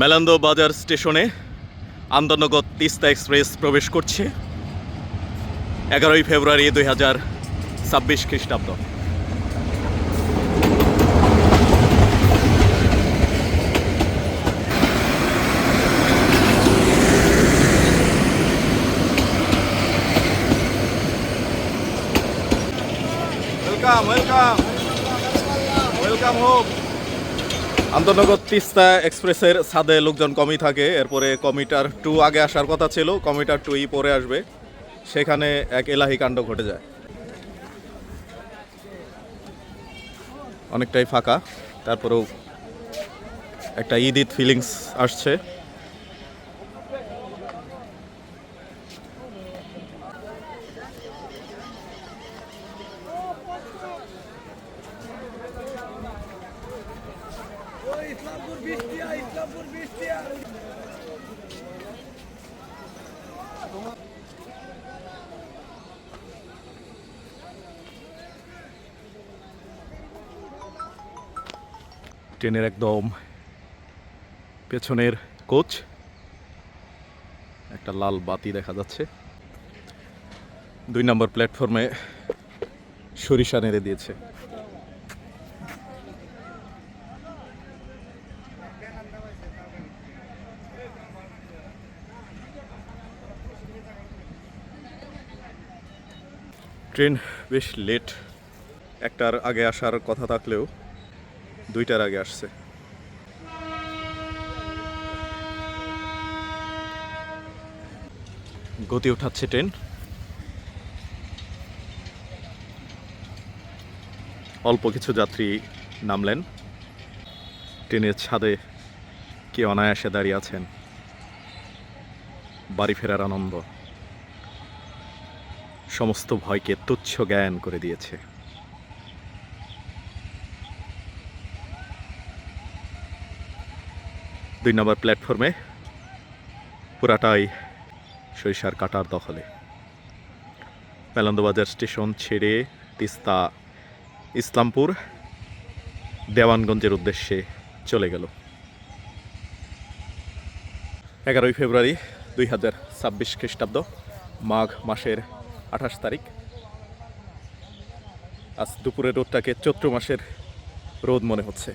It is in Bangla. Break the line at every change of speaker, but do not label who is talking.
মেলান্দো বাজার স্টেশনে আন্তনগর তিস্তা এক্সপ্রেস প্রবেশ করছে এগারোই ফেব্রুয়ারি দুই হাজার ছাব্বিশ খ্রিস্টাব্দ। ওয়েলকাম ওয়েলকাম ওয়েলকাম হোক আন্তনগর তিস্তা এক্সপ্রেসের ছাদে লোকজন কমই থাকে। এরপরে কমিটার টু আগে আসার কথা ছিল, কমিটার ই পরে আসবে। সেখানে এক এলাহি কাণ্ড ঘটে যায়। অনেকটাই ফাঁকা। তারপরেও একটা ঈদ ঈদ ফিলিংস আসছে
ইসলামপুর বৃষ্টিয়া ইসলামপুর বৃষ্টিয়া
ট্রেনের একদম পেছনের কোচ, একটা লাল বাতি দেখা যাচ্ছে। দুই নম্বর প্ল্যাটফর্মে সরিষা নেড়ে দিয়েছে। ট্রেন বেশ লেট একটার আগে আসার কথা থাকলেও দুইটার আগে আসছে। গতি উঠাচ্ছে ট্রেন। অল্প কিছু যাত্রী নামলেন। ট্রেনের ছাদে কে অনায়াসে দাঁড়িয়ে আছেন। বাড়ি ফেরার আনন্দ। সমস্ত ভয়কে তুচ্ছ জ্ঞান করে দিয়েছে। দুই নম্বর প্ল্যাটফর্মে পুরাটাই সরিষার কাটার দখলে। মেলান্দবাজার স্টেশন ছেড়ে তিস্তা, ইসলামপুর, দেওয়ানগঞ্জের উদ্দেশ্যে চলে গেল। এগারোই ফেব্রুয়ারি দুই হাজার ছাব্বিশ খ্রিস্টাব্দ, মাঘ মাসের আঠাশ তারিখ। আজ দুপুরের রোদটাকে চৈত্র মাসের রোদ মনে হচ্ছে।